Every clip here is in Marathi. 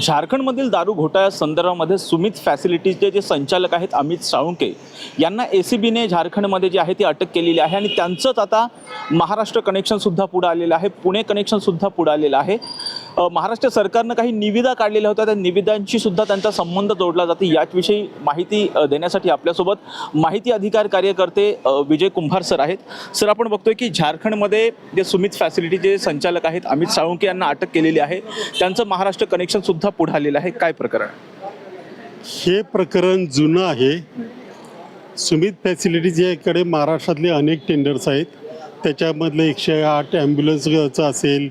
झारखंडमधील दारू घोटाळ्या संदर्भामध्ये सुमित फॅसिलिटीजचे जे संचालक आहेत अमित साळुंके यांना ए सी बीने झारखंडमध्ये जे आहे ती अटक केलेली आहे आणि त्यांचंच आता महाराष्ट्र कनेक्शनसुद्धा पुढं आलेलं आहे पुणे कनेक्शनसुद्धा पुढं आलेलं आहे. महाराष्ट्र सरकारनं काही निविदा काढलेल्या होत्या. त्या निविदांशी सुद्धा त्यांचा संबंध जोडला जाते. याचविषयी माहिती देण्यासाठी आपल्यासोबत माहिती अधिकार कार्यकर्ते विजय कुंभार सर आहेत. सर आपण बघतोय की झारखंडमध्ये जे सुमित फॅसिलिटीचे संचालक आहेत अमित साळुंके यांना अटक केलेली आहे. त्यांचं महाराष्ट्र कनेक्शन सुद्धा पुढे आलेलं आहे. काय प्रकरण? हे प्रकरण जुनं आहे. सुमित फॅसिलिटीज याकडे महाराष्ट्रातले अनेक टेंडर्स आहेत. त्याच्यामधलं एकशे आठ ॲम्ब्युलन्सचं असेल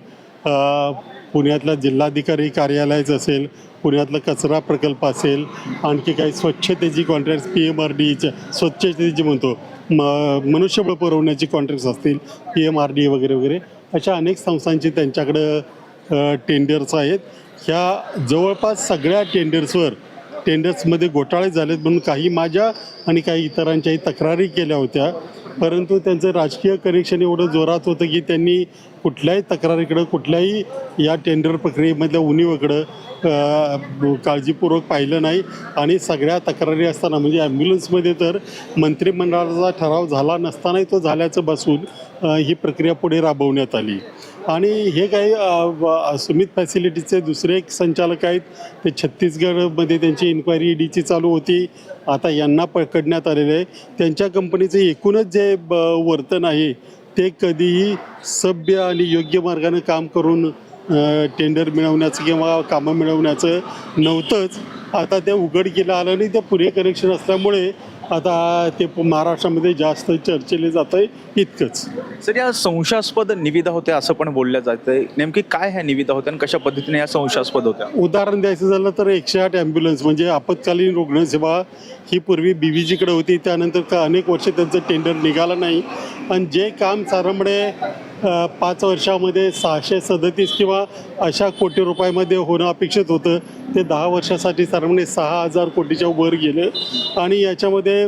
पुण्यातला जिल्हाधिकारी कार्यालयाचं असेल पुण्यातला कचरा प्रकल्प असेल आणखी काही स्वच्छतेची कॉन्ट्रॅक्ट पी एम आर डीच्या स्वच्छतेची म्हणतो म मनुष्यबळ पुरवण्याची कॉन्ट्रॅक्ट्स असतील पी एम आर डी वगैरे वगैरे अशा अनेक संस्थांची त्यांच्याकडं टेंडर्स आहेत. ह्या जवळपास सगळ्या टेंडर्सवर टेंडर्समध्ये घोटाळे झालेत म्हणून काही माझ्या आणि काही इतरांच्याही तक्रारी केल्या होत्या. परंतु त्यांचं राजकीय कनेक्शन एवढं जोरात होतं की त्यांनी कुठल्याही तक्रारीकडं कुठल्याही या टेंडर प्रक्रियेमधल्या उणीवाकडं काळजीपूर्वक पाहिलं नाही. आणि सगळ्या तक्रारी असताना म्हणजे ॲम्ब्युलन्समध्ये तर मंत्रिमंडळाचा ठराव झाला नसतानाही तो झाल्याचं बसून ही प्रक्रिया पुढे राबवण्यात आली. आणि हे काही सुमित फॅसिलिटीचे दुसरे एक संचालक आहेत. ते छत्तीसगडमध्ये त्यांची इन्क्वायरी ईडीची चालू होती. आता यांना पकडण्यात आलेलं आहे. त्यांच्या कंपनीचं एकूणच जे ब वर्तन आहे ते कधीही सभ्य आणि योग्य मार्गाने काम करून टेंडर मिळवण्याचं किंवा कामं मिळवण्याचं नव्हतंच. आता ते उघडकीला आलं आणि ते पुणे कनेक्शन असल्यामुळे आता ते प- महाराष्ट्रामध्ये जास्त चर्चेले जात आहे इतकंच. सर या संशयास्पद निविदा होत्या असं पण बोलल्या जातंय. नेमकी काय ह्या निविदा होत्या आणि कशा पद्धतीने या संशयास्पद होत्या? उदाहरण द्यायचं झालं तर एकशे आठ ॲम्ब्युलन्स म्हणजे आपत्कालीन रुग्णसेवा ही पूर्वी बी व्ही जीकडे होती. त्यानंतर का अनेक वर्ष त्यांचं टेंडर निघालं नाही. आणि जे काम चारंबडे अ, पाच वर्षामध्ये सहाशे सदतीस किंवा अशा कोटी रुपयामध्ये होणं अपेक्षित होतं. ते दहा वर्षासाठी सर्वांनी सहा हजार कोटीच्या वर गेलं. आणि याच्यामध्ये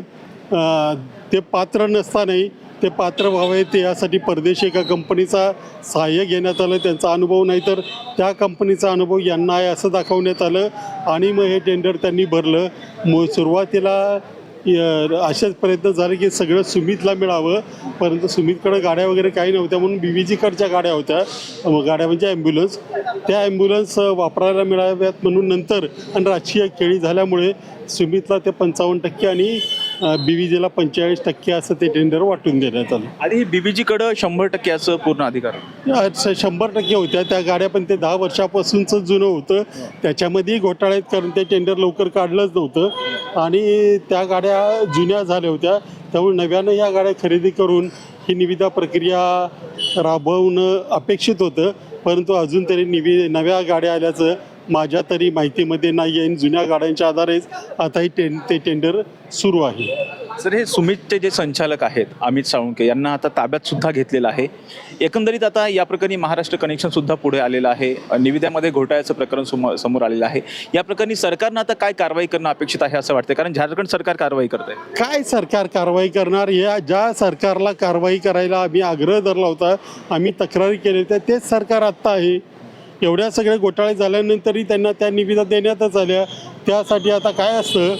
ते पात्र नसतानाही ते पात्र व्हावे ते यासाठी परदेशी एका कंपनीचा सहाय्य घेण्यात आलं. त्यांचा अनुभव नाही तर त्या कंपनीचा अनुभव यांना आहे असं दाखवण्यात आलं. आणि मग हे टेंडर त्यांनी भरलं. मग सुरुवातीला अशाच असेच प्रयत्न झाले की सगळं सुमितला मिळावं. परंतु सुमितकडे गाड्या वगैरे काही नव्हत्या म्हणून बी व्ही जीकडच्या गाड्या होत्या. गाड्या म्हणजे ॲम्ब्युलन्स. त्या ॲम्ब्युलन्स वापरायला मिळाव्यात म्हणून नंतर आणि राजकीय खेळी झाल्यामुळे सुमितला ते पंचावन्न टक्के आणि बी व्ही जीला पंचेचाळीस टक्के असं ते टेंडर वाटून देण्यात आलं. आधी बीबीजीकडं शंभर टक्के असं पूर्ण अधिकार? शंभर टक्के होत्या. त्या गाड्या पण ते दहा वर्षापासूनचं जुनं होतं. त्याच्यामध्येही घोटाळे आहेत कारण ते टेंडर लवकर काढलंच नव्हतं. आणि त्या गाड्या जुन्या झाल्या होत्या. त्यामुळे नव्यानं या गाड्या खरेदी करून ही निविदा प्रक्रिया राबवणं अपेक्षित होतं. परंतु अजून तरी निवि नव्या गाड्या आल्याचं माझ्या तरी माहितीमध्ये नाही आहे जुन्या गाड्यांच्या आधारेच आता ही टें ते टेंडर सुरू आहे. सर हे सुमितचे जे संचालक आहेत अमित साळुंके यांना आता ताब्यात सुद्धा घेतलेलं आहे. एकंदरीत आता या प्रकरणी महाराष्ट्र कनेक्शन सुद्धा पुढे आलेलं आहे. निविद्यामध्ये घोटाळ्याचं प्रकरण समोर समोर आलेलं आहे. या प्रकरणी सरकारनं आता काय कारवाई करणं अपेक्षित आहे असं वाटतं कारण झारखंड सरकार कारवाई करत आहे काय सरकार कारवाई करणार? या ज्या सरकारला कारवाई करायला आम्ही आग्रह धरला होता आम्ही तक्रारी केल्या होत्या तेच सरकार आत्ता आहे. एवढ्या सगळ्या घोटाळे झाल्यानंतरही त्यांना त्या निविदा देण्यातच आल्या. त्यासाठी आता काय असतं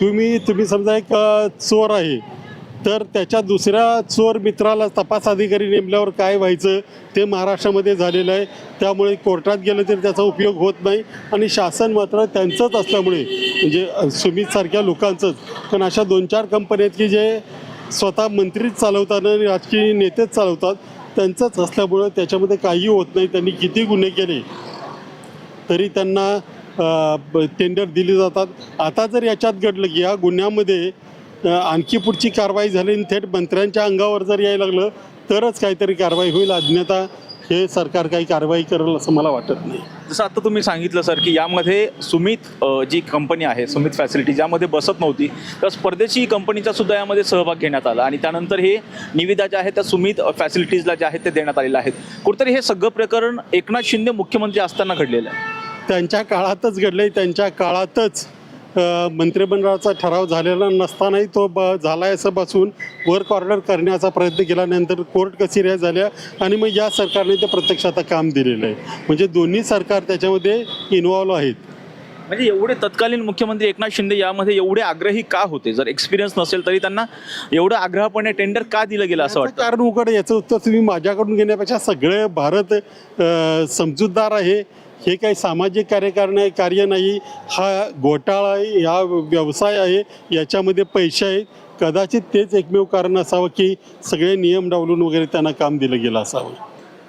तुम्ही तुम्ही समजा एक चोर आहे तर त्याच्या दुसऱ्या चोर मित्राला तपास अधिकारी नेमल्यावर काय व्हायचं ते महाराष्ट्रामध्ये झालेलं आहे. त्यामुळे कोर्टात गेलं तरी त्याचा उपयोग होत नाही आणि शासन मात्र त्यांचंच असल्यामुळे म्हणजे सुमितसारख्या लोकांचंच. पण अशा दोन चार कंपन्या आहेत की जे स्वतः मंत्रीच चालवतात आणि राजकीय नेतेच चालवतात त्यांचंच असल्यामुळं त्याच्यामध्ये काही होत नाही. त्यांनी किती गुन्हे केले तरी त्यांना टेंडर दिली जातात. आता जर याच्यात घडलं की या गुन्ह्यामध्ये आणखी पुढची कारवाई झाली आणि थेट मंत्र्यांच्या अंगावर जर यायला लागलं तरच काहीतरी कारवाई होईल. अन्यथा हे सरकार काही कारवाई करेल असं मला वाटत नाही. जसं आता तुम्ही सांगितलं सर की यामध्ये सुमित अ, जी कंपनी आहे सुमित फॅसिलिटी ज्यामध्ये बसत नव्हती. तर परदेशी कंपनीचा सुद्धा यामध्ये सहभाग घेण्यात आला. आणि त्यानंतर हे निविदा ज्या आहेत त्या सुमित फॅसिलिटीजला ज्या आहेत ते देण्यात आलेलं आहेत. कुठेतरी हे सगळं प्रकरण एकनाथ शिंदे मुख्यमंत्री असताना घडलेलं आहे. त्यांच्या काळातच घडले त्यांच्या काळातच मंत्रिमंडळाचा ठराव झालेला नसतानाही तो ब झाला आहे असं बसून वर्क ऑर्डर करण्याचा प्रयत्न केल्यानंतर कोर्ट कचेऱ्या झाल्या आणि मग या सरकारने ते प्रत्यक्ष आता काम दिलेलं आहे. म्हणजे दोन्ही सरकार त्याच्यामध्ये इन्व्हॉल्व आहेत. म्हणजे एवढे तत्कालीन मुख्यमंत्री एकनाथ शिंदे यामध्ये एवढे आग्रही का होते? जर एक्सपिरियन्स नसेल तरी त्यांना एवढं आग्रहपणे टेंडर का दिलं गेलं असं वाटतं? कारण उघड. याचं उत्तर तुम्ही माझ्याकडून घेण्यापेक्षा सगळे भारत समजूतदार आहे. हे काही सामाजिक कार्य करणे कार्य नाही. हा घोटाळा आहे हा व्यवसाय आहे याच्यामध्ये पैसे आहेत. कदाचित तेच एकमेव कारण असावं की सगळे नियम डावलून वगैरे त्यांना काम दिलं गेलं असावं.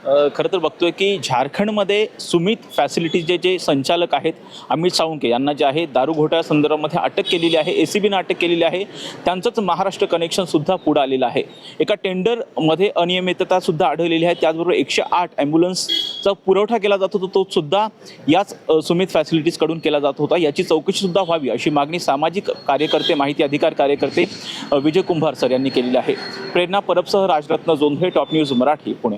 खरं तर बघतोय की झारखंडमध्ये सुमित फॅसिलिटीजचे जे संचालक आहेत अमित साळुंके यांना जे आहे दारू घोटाळ्या संदर्भामध्ये अटक केलेली आहे ए सी बीनं अटक केलेली आहे. त्यांचंच महाराष्ट्र कनेक्शनसुद्धा पुढं आलेलं आहे. एका टेंडरमध्ये अनियमिततासुद्धा आढळलेली आहे. त्याचबरोबर एकशे आठ ॲम्ब्युलन्सचा पुरवठा केला जात होता. तो सुद्धा याच सुमित फॅसिलिटीजकडून केला जात होता. याची चौकशीसुद्धा व्हावी अशी मागणी सामाजिक कार्यकर्ते माहिती अधिकार कार्यकर्ते विजय कुंभार सर यांनी केलेली आहे. प्रेरणा परबसह राजरत्न जोंधे टॉप न्यूज मराठी पुणे.